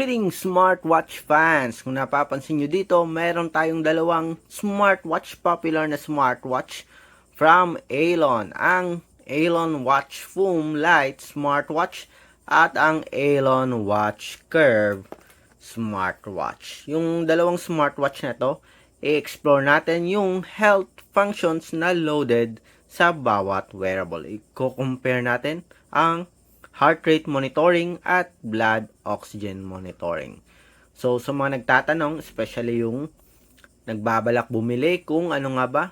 Greetings smartwatch fans! Kung napapansin nyo dito, meron tayong dalawang smartwatch, popular na smartwatch from Alon. Ang Alon Watch Foam Light smartwatch at ang Alon Watch Curve smartwatch. Yung dalawang smartwatch na to, i-explore natin yung health functions na loaded sa bawat wearable. I-compare natin ang heart rate monitoring at blood oxygen monitoring. So, sa mga nagtatanong, especially yung nagbabalak bumili kung ano nga ba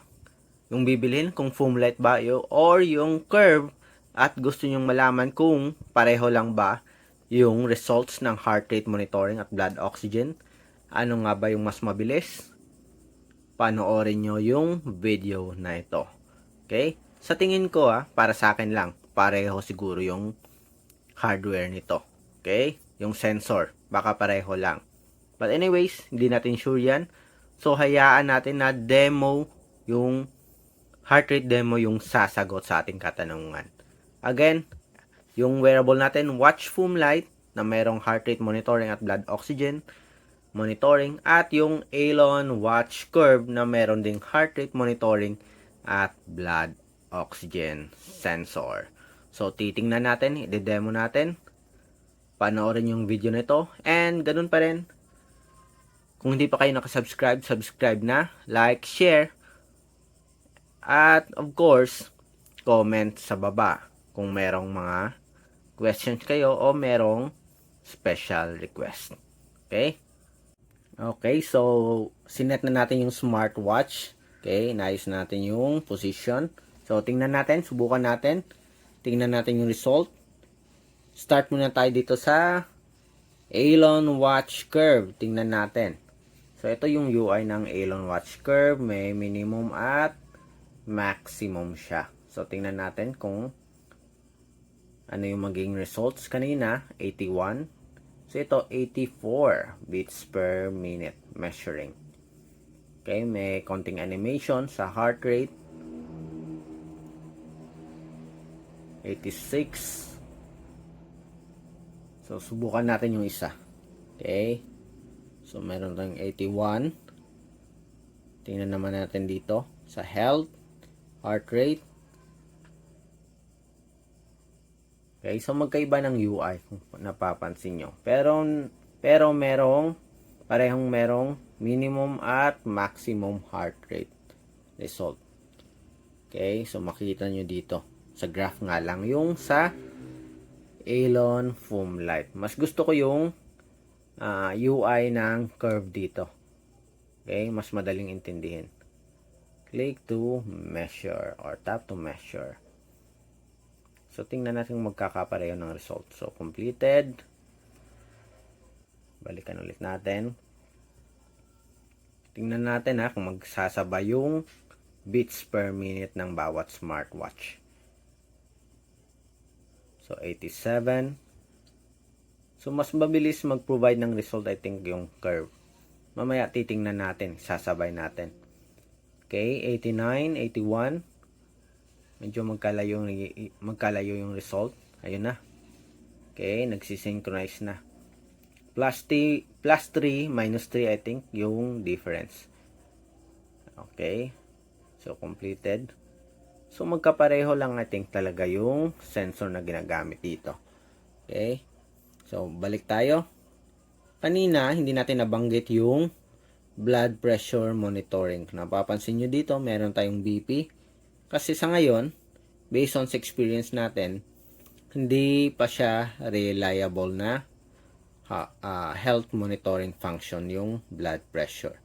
yung bibilhin, kung foam light ba yun, or yung curve at gusto nyong malaman kung pareho lang ba yung results ng heart rate monitoring at blood oxygen, ano nga ba yung mas mabilis, panoorin nyo yung video na ito. Okay? Sa tingin ko ah, para sa akin lang, pareho siguro yung hardware nito. Okay? Yung sensor. Baka pareho lang. But anyways, hindi natin sure yan. So, hayaan natin na demo yung heart rate demo yung sasagot sa ating katanungan. Again, yung wearable natin, Watch Foam Light na merong heart rate monitoring at blood oxygen monitoring at yung Alon Watch Curve na meron ding heart rate monitoring at blood oxygen sensor. So, titingnan natin, i-demo natin. Panoorin yung video nito. And, ganun pa rin. Kung hindi pa kayo nakasubscribe, subscribe na. Like, share. At, of course, comment sa baba kung merong mga questions kayo o merong special request. Okay? Okay, so, sinet na natin yung smartwatch. Okay, inayos natin yung position. So, tingnan natin, subukan natin. Tingnan natin yung result. Start muna tayo dito sa Alon Watch Curve. Tingnan natin. So, ito yung UI ng Alon Watch Curve. May minimum at maximum siya. So, tingnan natin kung ano yung maging results kanina. 81. So, ito 84 beats per minute measuring. Okay, may konting animation sa heart rate. 86. So, subukan natin yung isa. Okay. So, meron tayong 81. Tingnan naman natin dito sa health, heart rate. Okay, so magkaiba ng UI kung napapansin nyo. Pero, pero merong, parehong merong minimum at maximum heart rate result. Okay, so makita nyo dito. Sa graph nga lang yung sa Alon Foam Light. Mas gusto ko yung uh, UI ng curve dito. Okay, mas madaling intindihin. Click to measure or tap to measure. So, tingnan natin magkakapareho ng result. So, completed. Balikan ulit natin. Tingnan natin ha kung magsasabay yung beats per minute ng bawat smartwatch. So, 87. So, mas mabilis mag-provide ng result, I think, yung curve. Mamaya, titingnan natin. Sasabay natin. Okay, 89, 81 medyo magkalayo, magkalayo yung result. Ayun na. Okay, nagsisynchronize na. Plus, plus 3, minus 3, I think, yung difference. Okay. So, completed. So, magkapareho lang, I think, talaga yung sensor na ginagamit dito. Okay. So, balik tayo. Kanina, hindi natin nabanggit yung blood pressure monitoring. Napapansin nyo dito, meron tayong BP. Kasi sa ngayon, based on experience natin, hindi pa siya reliable na uh, health monitoring function yung blood pressure.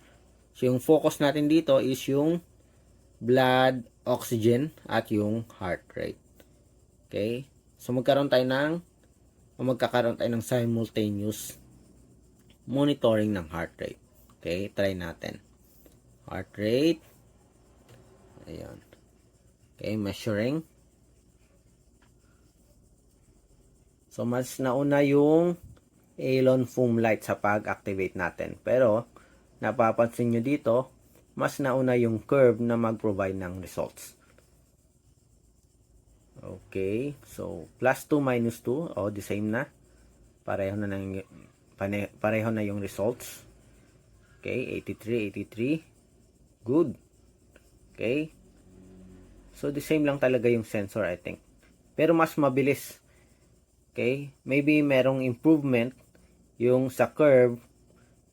So, yung focus natin dito is yung blood oxygen at yung heart rate. Okay? So, magkaroon tayo ng magkakaroon tayo ng simultaneous monitoring ng heart rate. Okay? Try natin. Heart rate. Ayan. Okay, measuring. So, mas nauna yung Alon foam light sa pag-activate natin. Pero, napapansin nyo dito, mas nauna yung curve na mag-provide ng results. Okay, so plus 2 minus 2, oh, the same na. Pareho na ng pareho na yung results. Okay, 83, 83. Good. Okay. So, the same lang talaga yung sensor, I think. Pero mas mabilis. Okay? Maybe merong improvement yung sa curve.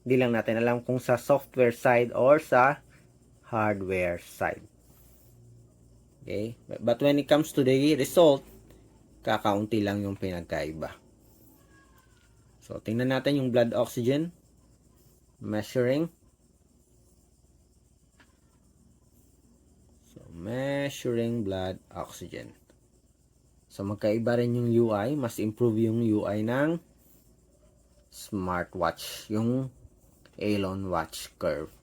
Hindi lang natin alam kung sa software side or sa hardware side. Okay? But when it comes to the result, kakaunti lang yung pinagkaiba. So, tingnan natin yung blood oxygen. Measuring. So, measuring blood oxygen. So, magkaiba rin yung UI. Mas improve yung UI ng smartwatch. Yung Elon Watch Curve.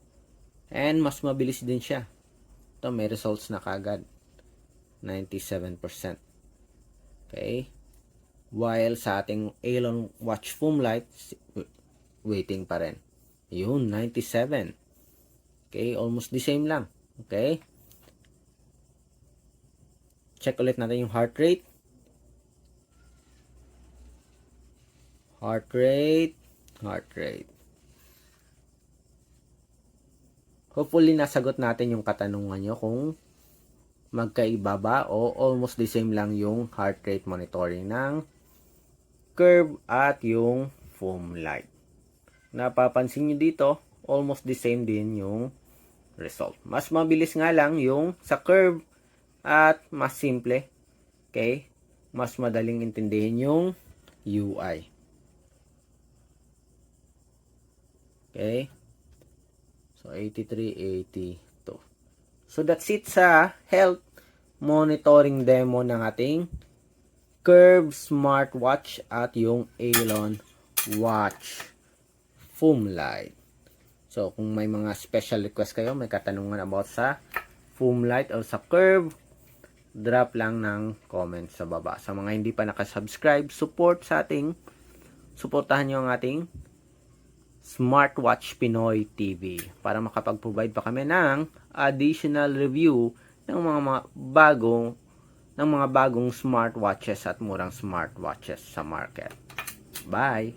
And mas mabilis din siya. Ito, may results na kagad. 97%. Okay? While sa ating Elon Watch Foam Light, waiting pa rin. Yun, 97. Okay, almost the same lang. Okay? Check ulit natin yung heart rate. Heart rate, heart rate. Hopefully, nasagot natin yung katanungan nyo kung magkaiba ba o almost the same lang yung heart rate monitoring ng curve at yung foam light. Napapansin nyo dito, almost the same din yung result. Mas mabilis nga lang yung sa curve at mas simple. Okay? Mas madaling intindihin yung UI. Okay? So, 83, 82. So, that's it sa health monitoring demo ng ating Curve Smartwatch at yung Elon Watch Foam Light. So, kung may mga special request kayo, may katanungan about sa foam light or sa curve, drop lang ng comment sa baba. Sa mga hindi pa nakasubscribe, support sa ating, supportahan nyo ang ating Smartwatch Pinoy TV para makapag-provide pa kami ng additional review ng mga, mga bagong ng mga bagong smartwatches at murang smartwatches sa market. Bye!